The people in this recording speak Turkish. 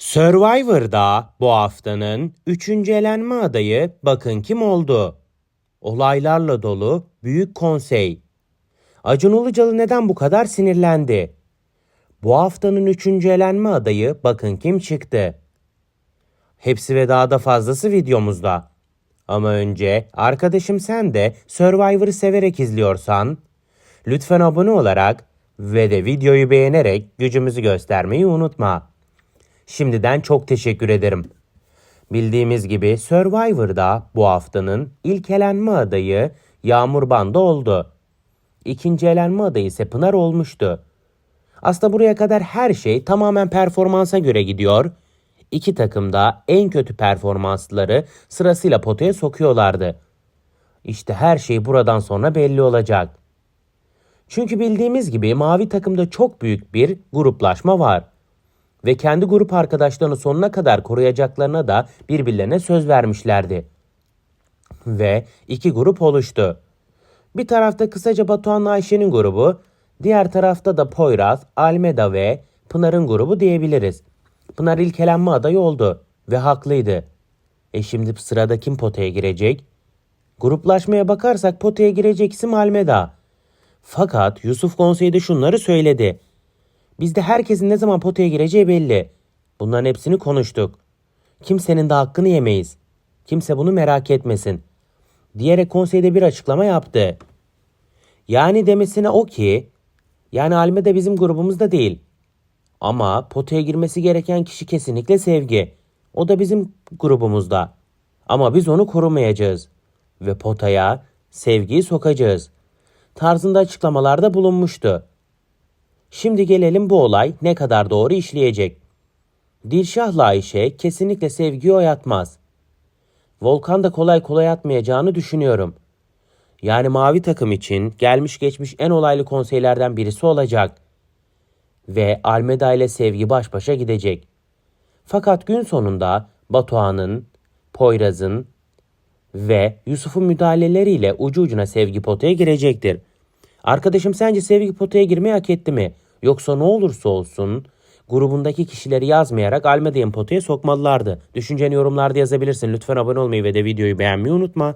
Survivor'da bu haftanın üçüncü elenme adayı bakın kim oldu? Olaylarla dolu Büyük Konsey. Acun Ilıcalı neden bu kadar sinirlendi? Bu haftanın üçüncü elenme adayı bakın kim çıktı? Hepsi ve daha da fazlası videomuzda. Ama önce arkadaşım sen de Survivor'ı severek izliyorsan lütfen abone olarak ve de videoyu beğenerek gücümüzü göstermeyi unutma. Şimdiden çok teşekkür ederim. Bildiğimiz gibi Survivor'da bu haftanın ilk elenme adayı Yağmur Banda oldu. İkinci elenme adayı ise Pınar olmuştu. Aslında buraya kadar her şey tamamen performansa göre gidiyor. İki takım da en kötü performansları sırasıyla potaya sokuyorlardı. İşte her şey buradan sonra belli olacak. Çünkü bildiğimiz gibi mavi takımda çok büyük bir gruplaşma var. Ve kendi grup arkadaşlarını sonuna kadar koruyacaklarına da birbirlerine söz vermişlerdi. Ve iki grup oluştu. Bir tarafta kısaca Batuhan'la Ayşe'nin grubu, diğer tarafta da Poyraz, Almeda ve Pınar'ın grubu diyebiliriz. Pınar ilk elenme adayı oldu ve haklıydı. E şimdi sırada kim potaya girecek? Gruplaşmaya bakarsak potaya girecek isim Almeda. Fakat Yusuf konseyde şunları söyledi. Bizde herkesin ne zaman potaya gireceği belli. Bunların hepsini konuştuk. Kimsenin de hakkını yemeyiz. Kimse bunu merak etmesin. Diyerek konseyde bir açıklama yaptı. Yani demesine o ki, yani Almeda bizim grubumuzda değil. Ama potaya girmesi gereken kişi kesinlikle Sevgi. O da bizim grubumuzda. Ama biz onu korumayacağız. Ve potaya Sevgi'yi sokacağız. Tarzında açıklamalarda bulunmuştu. Şimdi gelelim bu olay ne kadar doğru işleyecek. Dilşah'la Ayşe kesinlikle Sevgi'yi oyatmaz. Volkan da kolay kolay atmayacağını düşünüyorum. Yani mavi takım için gelmiş geçmiş en olaylı konseylerden birisi olacak. Ve Almeda ile Sevgi baş başa gidecek. Fakat gün sonunda Batuhan'ın, Poyraz'ın ve Yusuf'un müdahaleleriyle ucu ucuna Sevgi potaya girecektir. Arkadaşım sence Sevgi potaya girmeyi hak etti mi? Yoksa ne olursa olsun grubundaki kişileri yazmayarak Almeda'yı potaya sokmalılardı. Düşünceni yorumlarda yazabilirsin. Lütfen abone olmayı ve de videoyu beğenmeyi unutma.